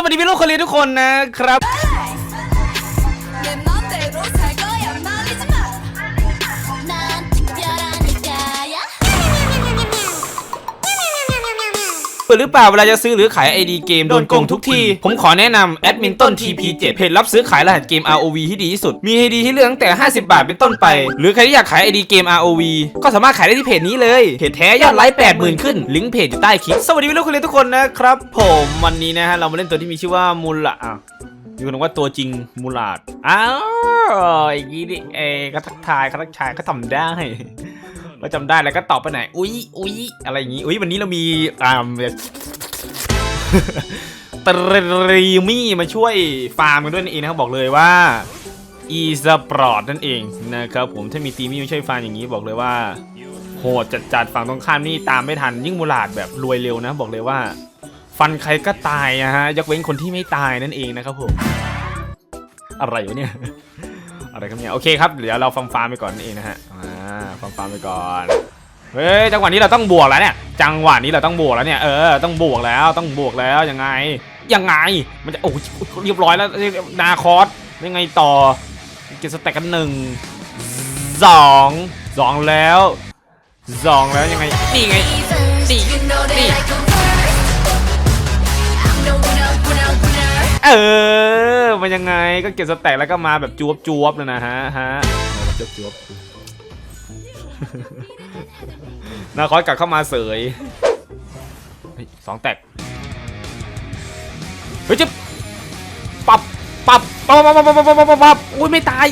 สวัสดีพี่ลูกคนเรียนทุกคนนะครับ เปิดหรือเปล่าเวลาจะซื้อหรือขาย ID เกมโดนโกงทุกที ผมขอแนะนำแอดมินต้น TP7 เพจรับซื้อขายรหัสเกม ROV ที่ดีที่สุด มี ID ที่เลือกตั้งแต่ 50 บาทเป็นต้นไป หรือใครที่อยากขาย ID เกม ROV ก็สามารถขายได้ที่เพจนี้เลยเพจแท้ยอดไลค์80,000 ขึ้น ลิงก์เพจอยู่ใต้คลิปสวัสดีพี่ลูกคนเรียนทุกคนนะครับผมวันนี้นะฮะเรามาเล่นตัวที่มีชื่อว่ามูลละอะมีคนบอกว่าตัวจริงมูลาดอ้าวอย่างนี้นี่เองก็ทักทายก็ทักทายก็ทำได้ เราจำได้แล้วก็ตอบไปไหน อุ๊ยอุ๊ยอะไรอย่างงี้ อุ๊ยวันนี้เรามีอ่าตรีมี่มาช่วยฟาร์มกันด้วยนั่นเองนะครับบอกเลยว่าอีสปอร์ตนั่นเองนะครับผมถ้ามีตีมี่มาช่วยฟาร์มอย่างนี้บอกเลยว่าโหดจัดจัดๆฝั่งตรงข้ามนี่ตามไม่ทันยิ่งมูลาดแบบรวยเร็วนะ บอกเลยว่า ฟันใครก็ตายนะฮะยกเว้นคนที่ไม่ตายนั่นเองนะครับผมอะไรวะเนี่ยอะไรครับเนี่ยโอเคครับเดี๋ยวเราฟาร์มฟาร์มไปก่อนนั่นเองนะฮะ อ่าฟาร์มฟาร์มไปก่อนเฮ้ยจังหวะนี้เราต้องบวกแล้วเนี่ยจังหวะนี้เราต้องบวกแล้วเนี่ยเออต้องบวกแล้วต้องบวกแล้วยังไงยังไงมันจะโอ้โหเรียบร้อยแล้วนาคอสยังไงต่อเก็บสแต็กกันหนึ่งสองสองแล้วสองแล้วยังไงนี่ไง Even you know that I come first I'm the winner winner winner เออมันยังไงก็เก็บสแต็กแล้วก็มาแบบจวบจวบๆเลยนะฮะฮะจวบจวบ นาคอยกลับเข้ามาเสยสองแตกเฮ้ยจะปับปับปับปับปับปับปับปับปับปับอุ้ยไม่ตาย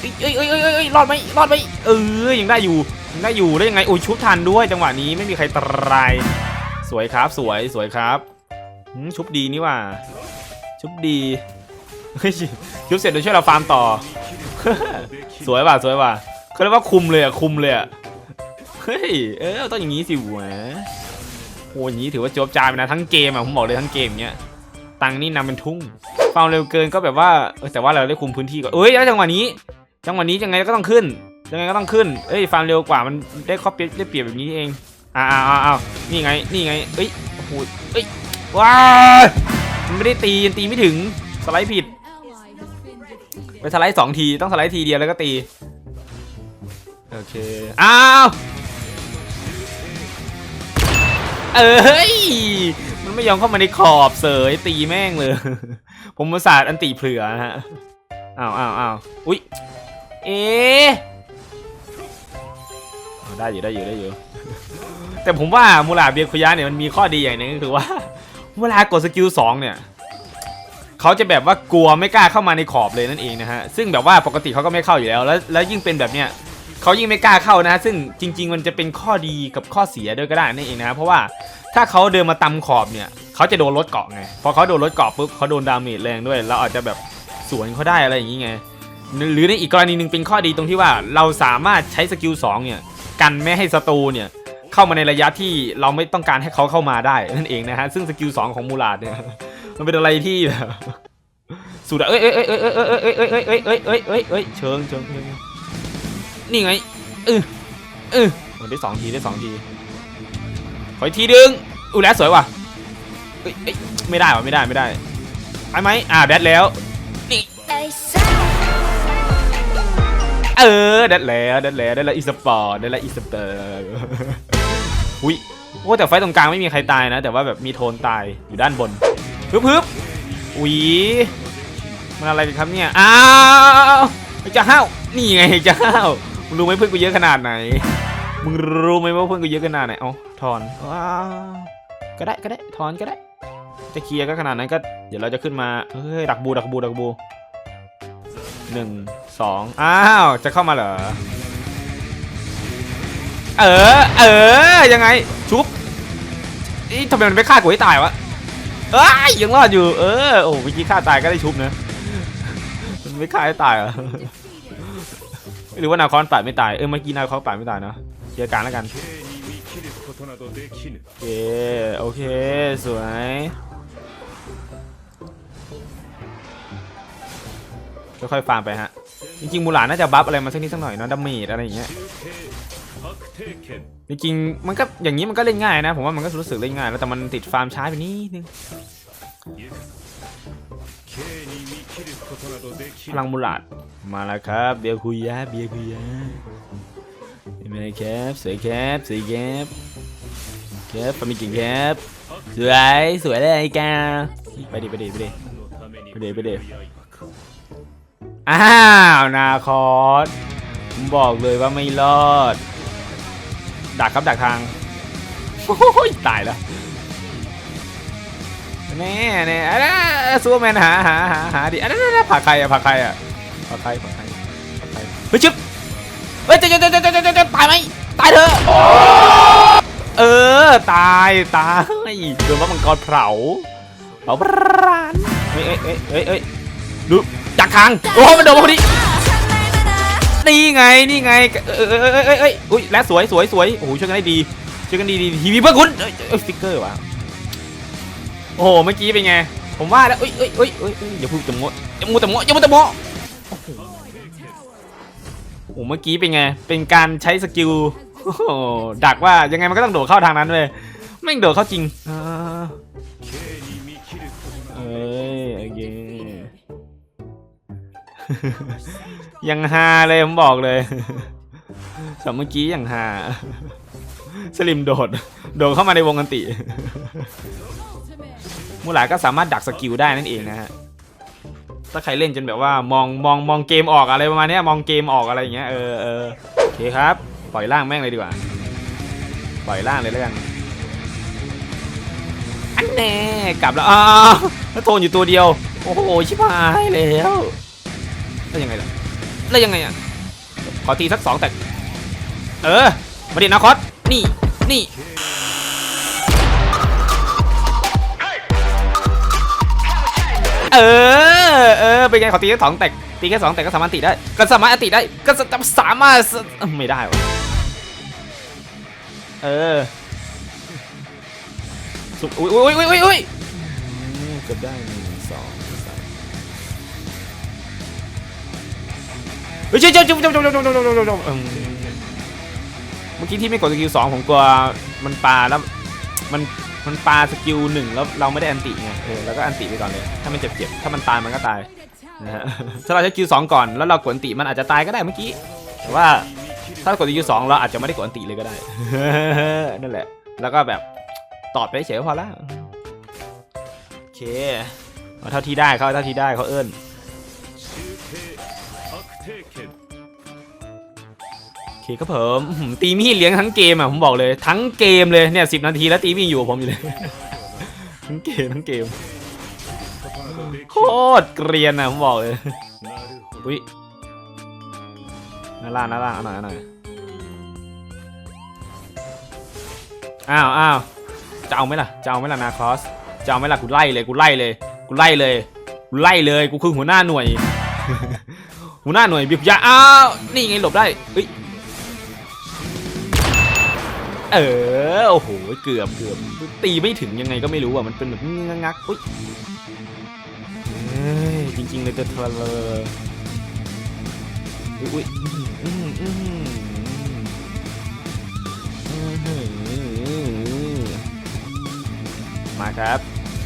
เอ้ยเอ้ยเอ้ยเอ้ยเอ้ยรอดไหมรอดไหมเออยังได้อยู่ยังได้อยู่แล้ยังไงโอ้ยชุบทันด้วยจังหวะนี้ไม่มีใครตรายสวยครับสวยสวยครับชุบดีนี่ว่า ชุบดีเฮ้ยชุบเสร็จเดี๋ยวช่วยเราฟาร์มต่อ สวยว่ะสวยว่ะ เขาเรียกว่าคุมเลยอะคุมเลยอะเฮ้ยเออต้องอย่างนี้สิวะโอ้ยอย่างนี้ถือว่าจบจายไปนะทั้งเกมอะผมบอกเลยทั้งเกมเนี้ยตังนี่นำเป็นทุ่งฟาร์มเร็วเกินก็แบบว่าแต่ว่าเราได้คุมพื้นที่ก่อนเอ้ยแล้วจังหวะนี้ จังหวะนี้ยังไงก็ต้องขึ้นยังไงก็ต้องขึ้นเอ้ยฟาร์มเร็วกว่ามันได้ข้อเปรียบได้เปรียบแบบนี้เองอ้าวอ้าวอ้าวอ้านี่ไงนี่ไงเอ้ยโอ้โหเอ้ยว้ามันไม่ได้ตีมันตีไม่ถึงสไลด์ผิดไปสไลด์สองทีต้องสไลด์ทีเดียวแล้วก็ตี อเค อ้าว เอ้ย มันไม่ยอมเข้ามาในขอบเสยตีแม่งเลย ผมมาศาสตร์อันติเผื่อนะฮะ อ้าวอ้าวอ้าวอุ๊ย เอ๊ะเอได้อยู่ได้อยู่ได้อยู่ แต่ผมว่ามูลาเบียคุยะเนี่ยมันมีข้อดีอย่างหนึงก็คือว่าเวลากดสกิลสองเนี่ยเขาจะแบบว่ากลัวไม่กล้าเข้ามาในขอบเลยนั่นเองนะฮะ ซึ่งแบบว่าปกติเขาก็ไม่เข้าอยู่แล้ว แล้วแล้วยิ่งเป็นแบบเนี้ย เขายิ่งไม่กล้าเข้านะ ซึ่งจริง ๆ มันจะเป็นข้อดีกับข้อเสียด้วยก็ได้นั่นเองนะเพราะว่าถ้าเขาเดินมาตำขอบเนี่ยเขาจะโดนรถเกาะไงพอเขาโดนรถเกาะปุ๊บเขาโดนดาเมจแรงด้วยเราอาจจะแบบสวนเขาได้อะไรอย่างงี้ไงหรือในอีกกรณีหนึ่งเป็นข้อดีตรงที่ว่าเราสามารถใช้สกิลสองเนี่ยกันไม่ให้ศัตรูเนี่ยเข้ามาในระยะที่เราไม่ต้องการให้เขาเข้ามาได้นั่นเองนะฮะซึ่งสกิลสองของมูลาดเนี่ยมันเป็นอะไรที่แบบสุดอะเอ้ยอ้ยเอ้ยเอ้ยเอ้ยเอ้ยเอ้ยเอ้ยเอ้ยเอ้ยเอ้ยเอ้ยเอ้ยเชิงเชิงเชิง นี่ไงเออเออโอ้ได้สองทีได้สองทีขออีกทีดึงอู้แล้วสวยว่ะเอ้ยไม่ได้ว่ะไม่ได้ไม่ได้ไปไหมอ่าแดดแล้ว They say เออแดดแล้วแดดแล้วแดดแล้วอีสปอร์ตแดดแล้วอีสเตอร์อุ้ยโอ้แต่ไฟตรงกลางไม่มีใครตายนะ แต่ว่าแบบมีโทนตายอยู่ด้านบนฮึบฮึบอุ้ยมันอะไรกันครับเนี่ยอ้าวจะห้าวนี่ไงจะห้าว มึงรู้ไหมเพื่อนกูเยอะขนาดไหน มึงรู้ไหมว่าเพื่อนกูเยอะขนาดไหนเอ้าถอนว้าวก็ได้ก็ได้ถอนก็ได้ จะเคลียร์ก็ขนาดนั้นก็ เดี๋ยวเราจะขึ้นมา เฮ้ยดักบูดักบูดักบูหนึ่งสองอ้าวจะเข้ามาเหรอ เออ เออ ยังไง ชุบนี่ทำไมมันไม่ฆ่ากูให้ตายวะเอ้ยยังรอดอยู่ เออ โอ้เมื่อกี้ฆ่าตายก็ได้ชุบนะมันไม่ฆ่าให้ตายเหรอ หรือว่านาคอนป่ดไม่ตายเออเมื่อกี้นาคอนป่ดไม่ตายเนาะเคลียการแล้วกันโอเคโอเคสวยค่อยๆฟาร์มไปฮะจริงๆมูหลาน่าจะบัฟอะไรมาสักนิดสักหน่อยเนาะดาเมจอะไรอย่างเงี้ยจริงๆมันก็อย่างนี้มันก็เล่นง่ายนะ ผมว่ามันก็รู้สึกเล่นง่ายแล้วแต่มันติดฟาร์มช้าไปนิดนึง พลังมูลาดมาแล้วครับ เบียคุยยะเบียคุยยะเห็ครับสวยครับสวยครัครับฟามิกิงครับสวยสวยเลยไอ้แกไปดิไปดิไปดิไปดิไปดิอ้าวนาคอสผมบอกเลยว่าไม่รอด ดักครับดักทางโอ้ยตายแล้ว แน่แน่อันนั้นซูเปอร์แมนหาหาหาหาดิอันนั้นอันนั้นผลักใครอะผักใครอะผักใครผักใครผักใครเฮ้ยชึบเฮ้ยจะจะจะจะจะจะจะตายไหมตายเถอะเออตายตายโดนว่ามังกรเผาเผาพรานเฮ้ยเอ้ยเอ้ยเอ้ยเอ้ยดูจากทางโอ้มันโดนมาพอดีนี่ไงนี่ไงเอ้ยเอ้ยเอ้ยเอ้ยอุ้ยและสวยสวยสวยโอ้โหช่วยกันได้ดีช่วยกันดีดีทีวีเพื่อคุณเอ้ยเอ้ยสติ๊กเกอร์วะ โอ้โห เมื่อกี้เป็นไง ผมว่าแล้วเอ้ยเอ้ยเอ้ยเอ้ยอย่าพูดแต่โมอย่ามูแต่โมอย่มูแต่โมโอ้โหเมื่อกี้เป็นไง เป็นการใช้สกิลดักว่ายังไงมันก็ต้องโดดเข้าทางนั้นเลยไม่โดดเข้าจริงเอ้ยโอเคยังฮาเลยผมบอกเลยสำเมื่อกี้ยังฮาสลิมโดด โดดเข้ามาในวงกันติ มูหลาก็สามารถดักสกิลได้นั่นเองนะฮะถ้าใครเล่นจนแบบว่ามองมองมองเกมออกอะไรประมาณนี้มองเกมออกอะไรอย่างเงี้ยเออเออโอเคครับ ปล่อยล่างแม่งเลยดีกว่า ปล่อยล่างเลยแล้วกันอันแน่กลับแล้วอ้าวแล้วโทนอยู่ตัวเดียว โอ้โหชิบหายแล้วแล้วยังไงล่ะแล้วยังไงอะขอตีสักสองแต่เออมาดินาคอสนี่นี่ เออ เออ เป็นไงขอตีแค่สองแต่ตีแค่สองแต่ก็สามารถตีได้ก็สามารถตีได้ก็สามารถไม่ได้วะเออสุดอุ้ยอุ้ยอุ้ยอุ้ยอุ้ยเกือบได้หนึ่งสองสามเฮ้ยเจ้าเจ้าเจ้าเจ้าเจ้าเจ้าเจ้าเจ้าเมื่อกี้ที่ไม่กดสกิลสองผมกลัวมันปลาแล้วมัน มันปาสกิลหนึ่งแล้วเราไม่ได้อันติไงเออแล้วก็อันติไปก่อนเลย ถ้ามันเจ็บเจ็บถ้ามันตายมันก็ตายนะฮะถ้าเราใช้คิวสองก่อนแล้วเรากดอันติมันอาจจะตายก็ได้เมื่อกี้แต่ว่าถ้ากดคิวสองเราอาจจะไม่ได้กดอันติเลยก็ได้นั่นแหละ แล้วก็แบบตอดไปเฉยๆพอละโอเคเอาเท่าที่ได้เขาเท่าที่ได้เขาเอิ้น เคครับผมตีมีดเลี้ยงทั้งเกมอะผมบอกเลยทั้งเกมเลยเนี่ยสินาทีแล้วตีมีดอยู่ผมอยู่เลย ทั้งเกมทั้งเกมโคตรเกรียนอะผมบอกเลยอุ้ยน่าล่าน่าล่าหน่อยหน่อยอ้าวอ้าวจะเอาไหมล่ะจะเอาไหมล่ะนาคลอสจะเอาไหมล่ะกูไล่เลยกูไล่เลยกูไล่เลยกูไล่เลยกูคือหัวหน้าหน่วยหัวหน้าหน่วยบิบยาอ้าวนี่ไงหลบได้เฮ้ย เออ โอ้โห เกือบเกือบตีไม่ถึงยังไงก็ไม่รู้อะ มันเป็นแบบงักงักอุ้ยเฮ้ยจริงๆเลยเธอเธอเลยอุ้ยมาครับ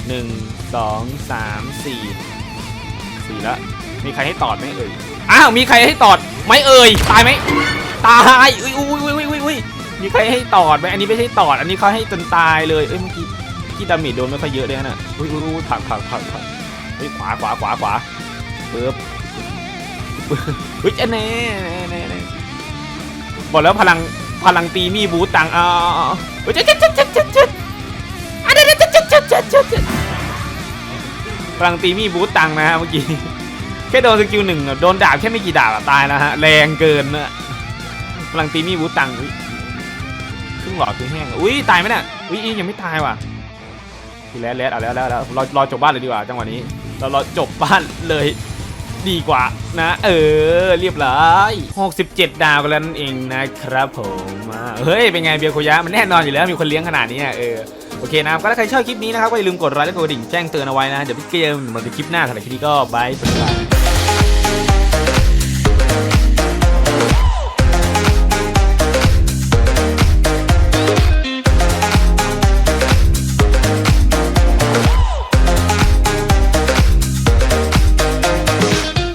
หนึ่งสองสามสี่สี่ล้วมีใครให้ตอดไหมเอ่ย อ้าว มีใครให้ตอดไหมเอ่ย ตายไหม ตาย อุ้ยอุ้ยอุ้ยอุ้ยอุ้ยอุ้ย มีใครให้ตอดไหมอันนี้ไม่ใช่ตอด อันนี้เขาให้จนตายเลย เอ้ยเมื่อกี้ที่ดาเมจโดนไม่ค่อยเยอะเลยนะ่ะอุ้ยอุ้ยอุ้ยผักผักผักผักเฮ้ยขวาขวาขวาขวาปึ๊บปึ๊บเฮ้ยอันนี้แน่แน่บอกแล้วพลังพลังตีมีบูตตังอ่าเฮ้ยเจ็ดเจ็ดเจ็ดเจ็ดเจ็ดเจ็ดอะเจ็ดเจ็ดเจ็ดเจ็ดเจ็ดเจ็ดเจ็ดพลังตีมีบูตตังนะฮะเมื่อกี้แค่โดนสกิลหนึ่งอะโดนดาบแค่ไม่กี่ดาบตายแล้วฮะแรงเกินนะพลังตีมีบูตังอุ๊ย ครึ่งหลอดครึ่งแห้งอุ้ยตายไหมเนี่ยอุ้ยอียังไม่ตายว่ะทีแล้วแล้วเอาแล้วแล้วแล้วรอรอจบบ้านเลยดีกว่าจังหวะนี้เรารอจบบ้านเลยดีกว่านะ เออ เรียบร้อย67 ดาวกันแล้วนั่นเองนะครับผมเฮ้ย เป็นไงเบียร์โคยะมันแน่นอนอยู่แล้วมีคนเลี้ยงขนาดนี้เออโอเคนะครับก็ถ้าใครชอบคลิปนี้นะครับก็อย่าลืมกดไลค์และกดกระดิ่งแจ้งเตือนเอาไว้นะ เดี๋ยวพี่เกมมันเป็นคลิปหน้าสำหรับคลิปนี้ก็บายบาย